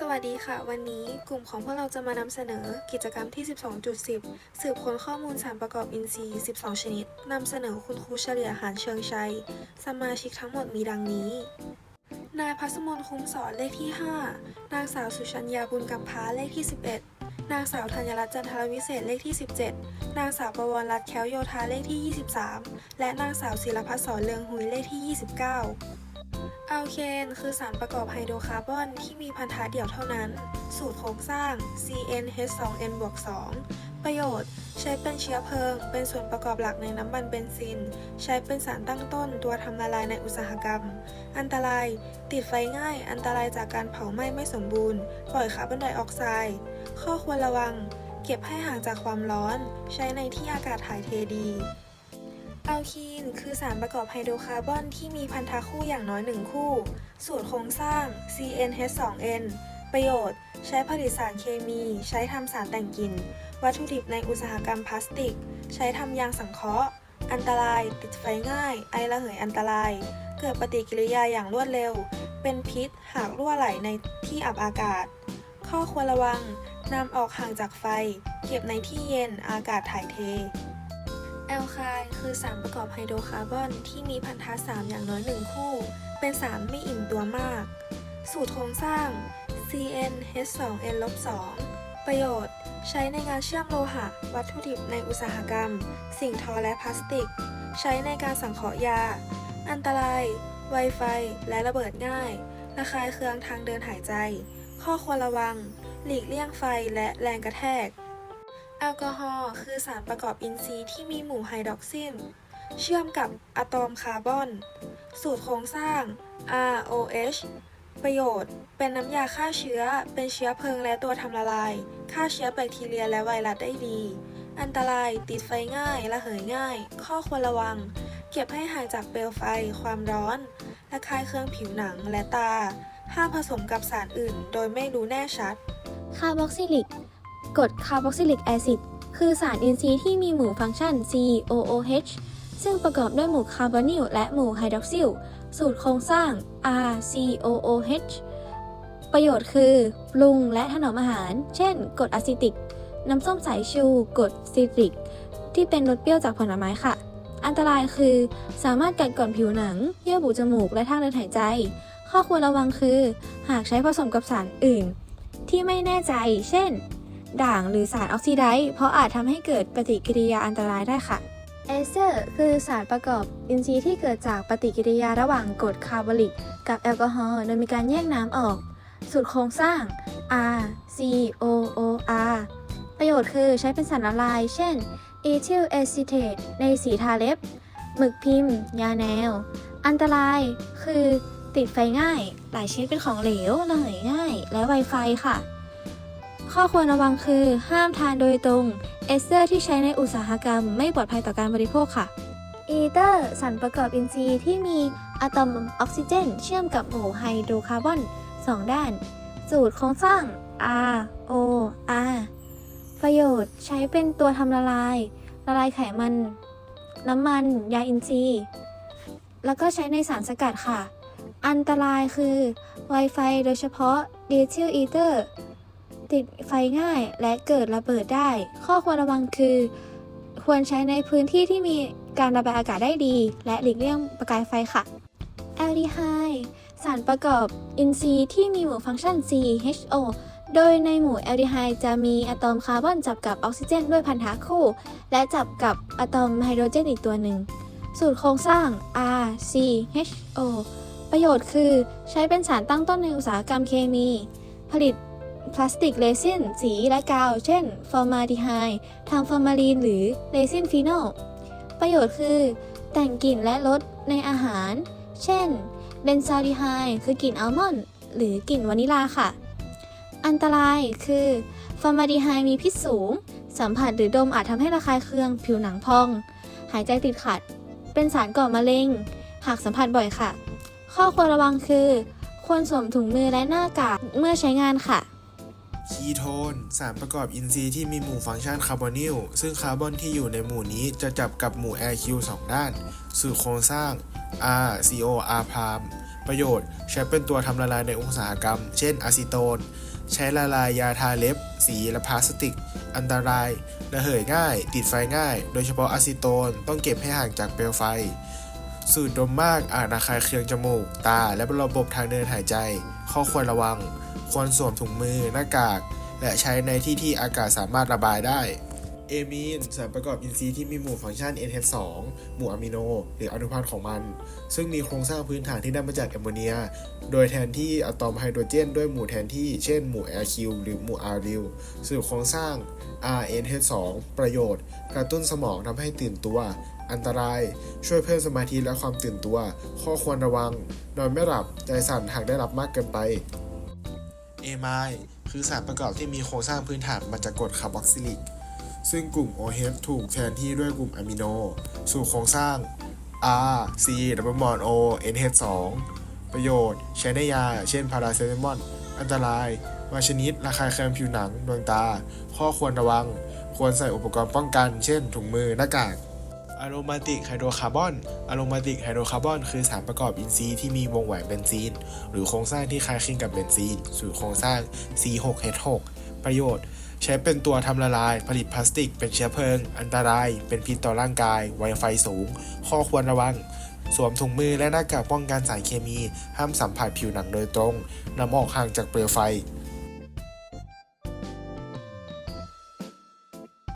สวัสดีค่ะ วันนี้กลุ่มของพวกเราจะมานำเสนอกิจกรรมที่ 12.10 สืบค้นข้อมูลสารประกอบอินทรีย์ 12 ชนิดนำเสนอคุณครูเฉลี่ยหารเชิงชัย สมาชิกทั้งหมดมีดังนี้ นายพัสมนคุ้มสอนเลขที่ 5 นางสาวสุชัญญาบุญกำพร้าเลขที่ 11 นางสาวธัญรัตน์จันทรวิเศษเลขที่ 17 นางสาวประวรรัตน์แค้วโยธาเลขที่ 23 และนางสาวศิลพัฒน์สอนเลืองหุยเลขที่ 29 อัลเคนคือสารประกอบไฮโดรคาร์บอนที่มีพันธะเดี่ยวเท่านั้น สูตรโครงสร้าง CnH2n บวก2ประโยชน์ ใช้เป็นเชื้อเพลิง เป็นส่วนประกอบหลักในน้ำมันเบนซิน ใช้เป็นสารตั้งต้นตัวทำละลายในอุตสาหกรรม อันตราย ติดไฟง่าย อันตรายจากการเผาไหม้ไม่สมบูรณ์ ปล่อยคาร์บอนไดออกไซด์ ข้อควรระวัง เก็บให้ห่างจากความร้อน ใช้ในที่อากาศถ่ายเทดี อัลคีนคือสารประกอบไฮโดรคาร์บอนที่มีพันธะคู่อย่างน้อยหนึ่งคู่ สูตรโครงสร้าง CnH2n ประโยชน์ ใช้ผลิตสารเคมี ใช้ทำสารแต่งกลิ่น วัตถุดิบในอุตสาหกรรมพลาสติก ใช้ทำยางสังเคราะห์ อันตราย ติดไฟง่าย ไอระเหยอันตราย เกิดปฏิกิริยาอย่างรวดเร็ว เป็นพิษ หากรั่วไหลในที่อับอากาศ ข้อควรระวังนำออกห่างจากไฟ เก็บในที่เย็น อากาศถ่ายเท แอลไคล์คือสารประกอบไฮโดรคาร์บอนที่มีพันธะสามอย่างน้อยหนึ่งคู่ เป็นสารไม่อิ่มตัวมาก สูตรโครงสร้าง CnH2n-2 ประโยชน์ ใช้ในงานเชื่อมโลหะ วัตถุดิบในอุตสาหกรรม สิ่งทอและพลาสติก ใช้ในการสังเคราะห์ยา อันตราย ไวไฟ และระเบิดง่าย ระคายเคืองทางเดินหายใจ ข้อควรระวัง หลีกเลี่ยงไฟและแรงกระแทก อลกอฮอล์คือสารประกอบอินทรีย์ที่มีหมู่ไฮดรอกซิลเชื่อมกับอะตอมคาร์บอน สูตรโครงสร้าง ROH ประโยชน์ เป็นน้ำยาฆ่าเชื้อ เป็นเชื้อเพลิงและตัวทำละลาย ฆ่าเชื้อแบคทีเรียและไวรัสได้ดี อันตราย ติดไฟง่าย ระเหยง่าย ข้อควรระวัง เก็บให้ห่างจากเปลวไฟ ความร้อน และคายเครื่องผิวหนังและตา ห้ามผสมกับสารอื่น โดยไม่รู้แน่ชัด คาร์บอกซิลิก กรดคาร์บอกซิลิกแอซิดคือสารอินทรีย์ที่มีหมู่ฟังก์ชัน COOH ซึ่งประกอบด้วยหมู่คาร์บอนิลและหมู่ไฮดรอกซิล สูตรโครงสร้าง RCOOH ประโยชน์คือปรุงและถนอมอาหาร เช่นกรดอะซิติก น้ำส้มสายชูกรดซิตริก ที่เป็นรสเปรี้ยวจากผลไม้ค่ะ อันตรายคือสามารถกัดก่อนผิวหนัง เยื่อบุจมูกและทางเดินหายใจ ข้อควรระวังคือ หากใช้ผสมกับสารอื่น ที่ไม่แน่ใจ เช่น ด่างหรือสารออกซิไดซ์เพราะอาจทำให้เกิดปฏิกิริยาอันตรายได้ค่ะเอสเตอร์คือสารประกอบอินทรีย์ที่เกิดจากปฏิกิริยาระหว่างกรดคาร์บอลิกกับแอลกอฮอล์โดยมีการแยกน้ำออก สูตรโครงสร้าง R C O O R ประโยชน์คือใช้เป็นสารละลาย เช่นเอทิลเอซิเทตในสีทาเล็บ หมึกพิมพ์ ยาแนว อันตรายคือติดไฟง่าย หลายชนิดเป็นของเหลวระเหยง่าย และไวไฟค่ะ ข้อควรระวังคือ ห้ามทานโดยตรง เอสเตอร์ที่ใช้ในอุตสาหกรรมไม่ปลอดภัยต่อการบริโภคค่ะอีเตอร์สารประกอบอินทรีย์ที่มีอะตอมออกซิเจน เชื่อมกับหมู่ไฮโดรคาร์บอน 2 ด้าน สูตรโครงสร้าง R O R ประโยชน์ใช้เป็นตัวทำละลาย ละลายไขมัน น้ำมัน ยาอินทรีย์ แล้วก็ใช้ในสารสกัดค่ะ อันตรายคือ Wi-Fi โดยเฉพาะ d i t i l Ether ติดไฟง่ายและเกิดระเบิดได้ ข้อควรระวังคือ ควรใช้ในพื้นที่ที่มีการระบายอากาศได้ดี และหลีกเลี่ยงประกายไฟค่ะแอลดีไฮด์สารประกอบอินทรีย์ที่มีหมู่ฟังก์ชัน CHO โดยในหมู่แอลดีไฮด์จะมีอะตอมคาร์บอนจับกับออกซิเจนด้วยพันธะคู่ และจับกับอะตอมไฮโดรเจนอีกตัวหนึ่ง สูตรโครงสร้าง RCHO ประโยชน์คือใช้เป็นสารตั้งต้นในอุตสาหกรรมเคมี ผลิต พลาสติกเรซินสีและกาว เช่น ฟอร์มาลดีไฮด์ทางฟอร์มาลีนหรือเรซินฟีนอล ประโยชน์คือ แต่งกลิ่นและรสในอาหาร เช่น เบนซาลดีไฮด์คือกลิ่นอัลมอนด์หรือกลิ่นวานิลาค่ะ อันตรายคือ ฟอร์มาลดีไฮด์มีพิษสูง สัมผัสหรือดมอาจทำให้ระคายเคือง ผิวหนังพอง หายใจติดขัด เป็นสารก่อมะเร็ง หากสัมผัสบ่อยค่ะ ข้อควรระวังคือควรสวมถุงมือและหน้ากากเมื่อใช้งานค่ะ คีโทนสารประกอบอินทรีย์ที่มีหมู่ฟังก์ชันคาร์บอนิลซึ่งคาร์บอนที่อยู่ในหมู่นี้จะจับกับหมู่ RQ 2 ด้าน สูตรโครงสร้าง R CO R พรามประโยชน์ใช้เป็นตัวทำละลายในอุตสาหกรรม เช่นอะซิโตน ใช้ละลายยาทาเล็บ สีและพลาสติก อันตรายระเหยง่าย ติดไฟง่าย โดยเฉพาะอะซิโตนต้องเก็บให้ห่างจากเปลวไฟ สูดดมมากอาจระคายเคืองจมูก ตาและระบบทางเดินหายใจ ข้อควรระวัง ควรสวมถุงมือหน้ากาก และใช้ในที่ที่อากาศสามารถระบายได้เอมีนสารประกอบอินทรีย์ที่มีหมู่ฟังก์ชัน NH2 หมู่อะมิโน หรืออนุพันธ์ของมัน ซึ่งมีโครงสร้างพื้นฐานที่ได้มาจากแอมโมเนีย โดยแทนที่อะตอมไฮโดรเจน ด้วยหมู่แทนที่ เช่นหมู่ RQ หรือหมู่ R ริวสืบโครงสร้าง RNH2 ประโยชน์ กระตุ้นสมองทำให้ตื่นตัว อันตราย ช่วยเพิ่มสมาธิและความตื่นตัว ข้อควรระวัง นอนไม่หลับ ใจสั่นหากได้รับมากเกินไป เอไมล์คือสารประกอบที่มีโครงสร้างพื้นฐานมาจากกรดคาร์บอกซิลิก ซึ่งกลุ่ม OH ถูกแทนที่ด้วยกลุ่มอะมิโน สู่โครงสร้าง R C ดับเบิลบอน O NH 2 ประโยชน์ ใช้ในยา เช่นพาราเซตามอลอันตรายบางชนิดระคายเคืองผิวหนังดวงตา ข้อควรระวัง ควรใส่อุปกรณ์ป้องกัน เช่นถุงมือหน้ากาก อะโรมาติกไฮโดรคาร์บอนอะโรมาติกไฮโดรคาร์บอนคือสารประกอบอินทรีย์ที่มีวงแหวนเบนซีน หรือโครงสร้างที่คล้ายคลึงกับเบนซีน สู่โครงสร้าง C6H6 ประโยชน์ ใช้เป็นตัวทำละลาย ผลิตพลาสติก เป็นเชื้อเพลิง อันตราย เป็นพิษต่อร่างกาย ไวไฟสูง ข้อควรระวัง สวมถุงมือและหน้ากากป้องกันสารเคมี ห้ามสัมผัสผิวหนังโดยตรงนำออกห่างจากเปลวไฟ